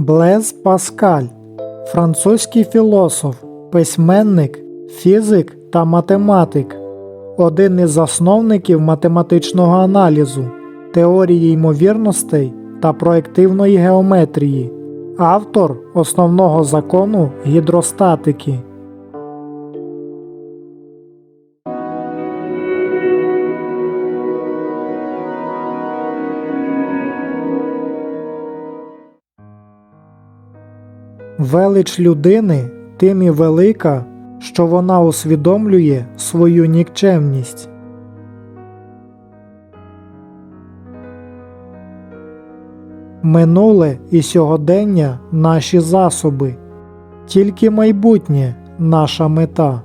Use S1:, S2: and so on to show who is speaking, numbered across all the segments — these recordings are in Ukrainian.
S1: Блез Паскаль, французький філософ, письменник, фізик та математик, один із засновників математичного аналізу, теорії ймовірностей та проєктивної геометрії, автор основного закону гідростатики. Велич людини тим і велика, що вона усвідомлює свою нікчемність. Минуле і сьогодення наші засоби, тільки майбутнє наша мета.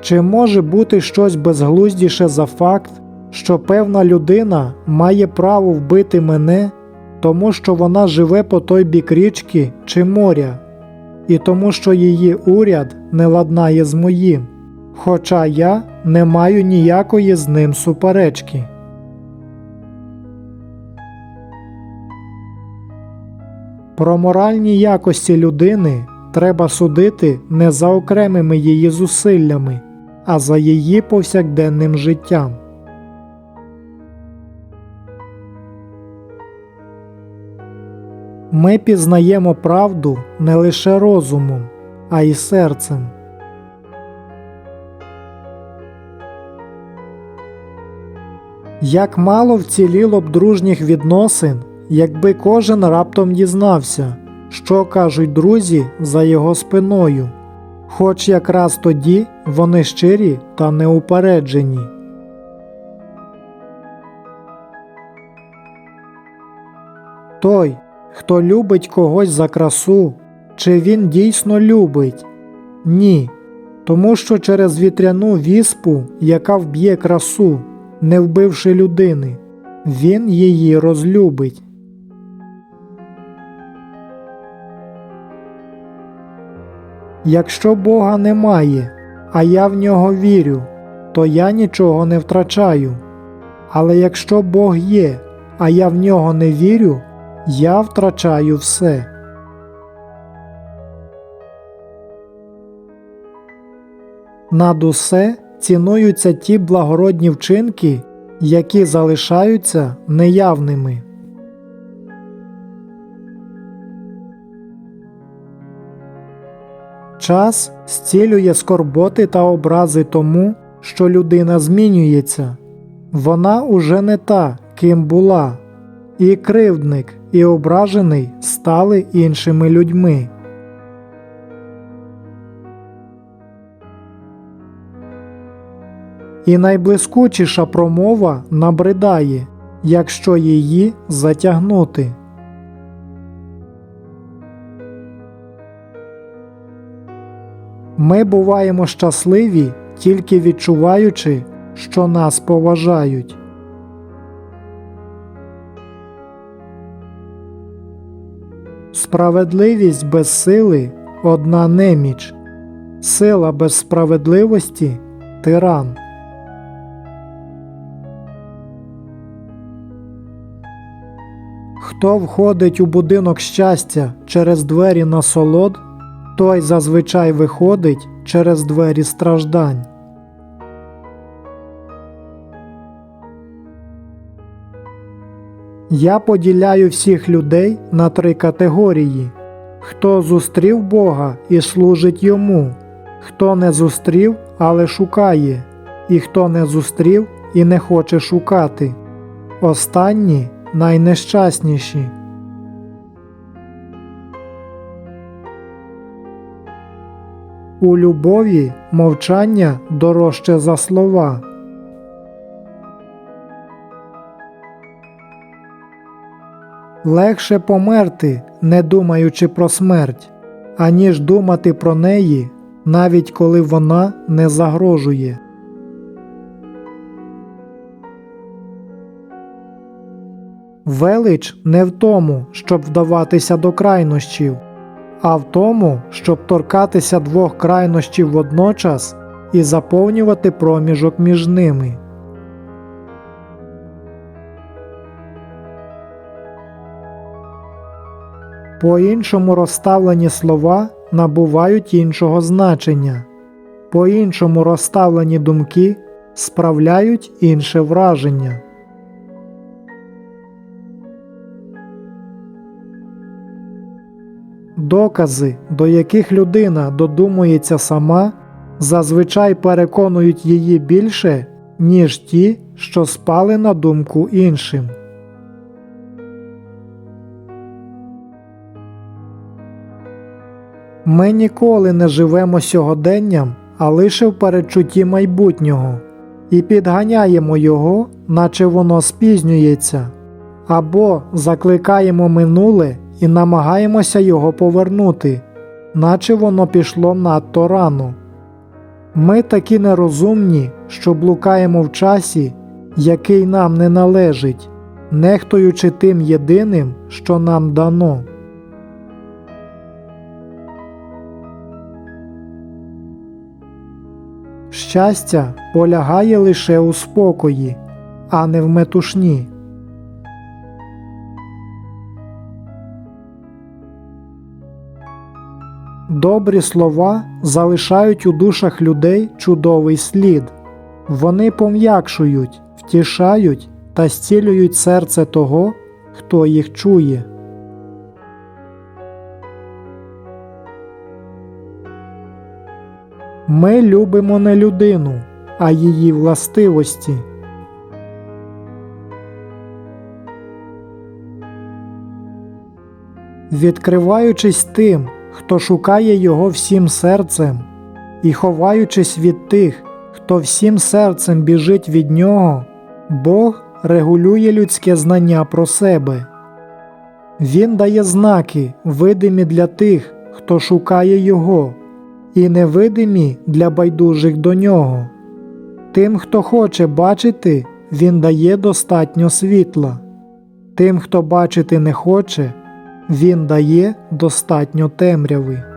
S1: Чи може бути щось безглуздіше за факт, що певна людина має право вбити мене, тому що вона живе по той бік річки чи моря, і тому що її уряд не ладнає з моїм, хоча я не маю ніякої з ним суперечки. Про моральні якості людини треба судити не за окремими її зусиллями, а за її повсякденним життям. Ми пізнаємо правду не лише розумом, а й серцем. Як мало вціліло б дружніх відносин, якби кожен раптом дізнався, що кажуть друзі за його спиною, хоч якраз тоді вони щирі та неупереджені. Той, хто любить когось за красу, чи він дійсно любить? Ні. Тому що через вітряну віспу, яка вб'є красу, не вбивши людини, він її розлюбить. Якщо Бога немає, а я в нього вірю, то я нічого не втрачаю. Але якщо Бог є, а я в нього не вірю, я втрачаю все. Над усе цінуються ті благородні вчинки, які залишаються неявними. Час зцілює скорботи та образи тому, що людина змінюється. Вона уже не та, ким була, і кривдник, і ображений стали іншими людьми. І найблискучіша промова набридає, якщо її затягнути. Ми буваємо щасливі, тільки відчуваючи, що нас поважають. Справедливість без сили одна неміч, сила без справедливості тиран. Хто входить у будинок щастя через двері насолод, той зазвичай виходить через двері страждань. Я поділяю всіх людей на три категорії: хто зустрів Бога і служить йому, хто не зустрів, але шукає, і хто не зустрів і не хоче шукати. Останні найнещасніші. У любові мовчання дорожче за слова. Легше померти, не думаючи про смерть, аніж думати про неї, навіть коли вона не загрожує. Велич не в тому, щоб вдаватися до крайнощів, а в тому, щоб торкатися двох крайнощів водночас і заповнювати проміжок між ними. По-іншому розставлені слова набувають іншого значення, по-іншому розставлені думки справляють інше враження. Докази, до яких людина додумується сама, зазвичай переконують її більше, ніж ті, що спали на думку іншим. Ми ніколи не живемо сьогоденням, а лише в передчутті майбутнього, і підганяємо його, наче воно спізнюється, або закликаємо минуле і намагаємося його повернути, наче воно пішло надто рано. Ми такі нерозумні, що блукаємо в часі, який нам не належить, нехтуючи тим єдиним, що нам дано. Щастя полягає лише у спокої, а не в метушні. Добрі слова залишають у душах людей чудовий слід. Вони пом'якшують, втішають та зцілюють серце того, хто їх чує. Ми любимо не людину, а її властивості. Відкриваючись тим, хто шукає його всім серцем, і ховаючись від тих, хто всім серцем біжить від нього, Бог регулює людське знання про себе. Він дає знаки, видимі для тих, хто шукає його, і невидимі для байдужих до нього. Тим, хто хоче бачити, він дає достатньо світла. Тим, хто бачити не хоче, він дає достатньо темряви.